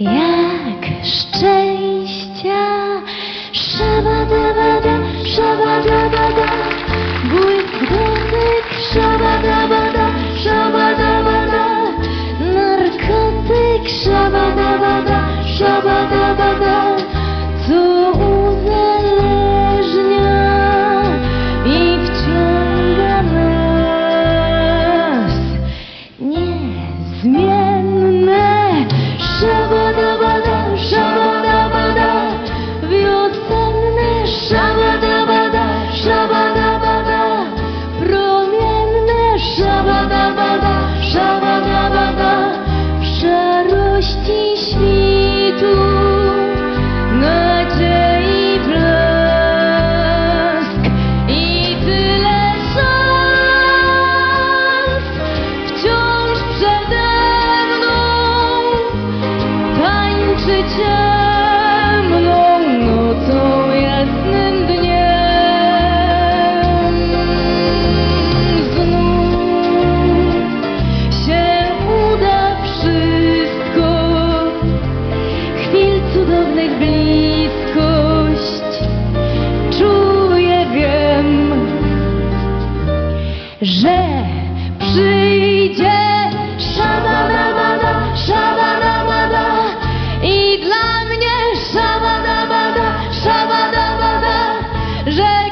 Jak szczęścia. Szabadabada, szabadabada Błysk dotyk Szabadabada, szabadabada Narkotyk Szabadabada, szabadabada Cud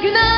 그날